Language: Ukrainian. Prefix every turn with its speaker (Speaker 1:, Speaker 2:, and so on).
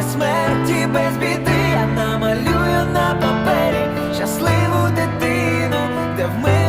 Speaker 1: без смерті, без біди, я намалюю на папері щасливу дитину, де в ми.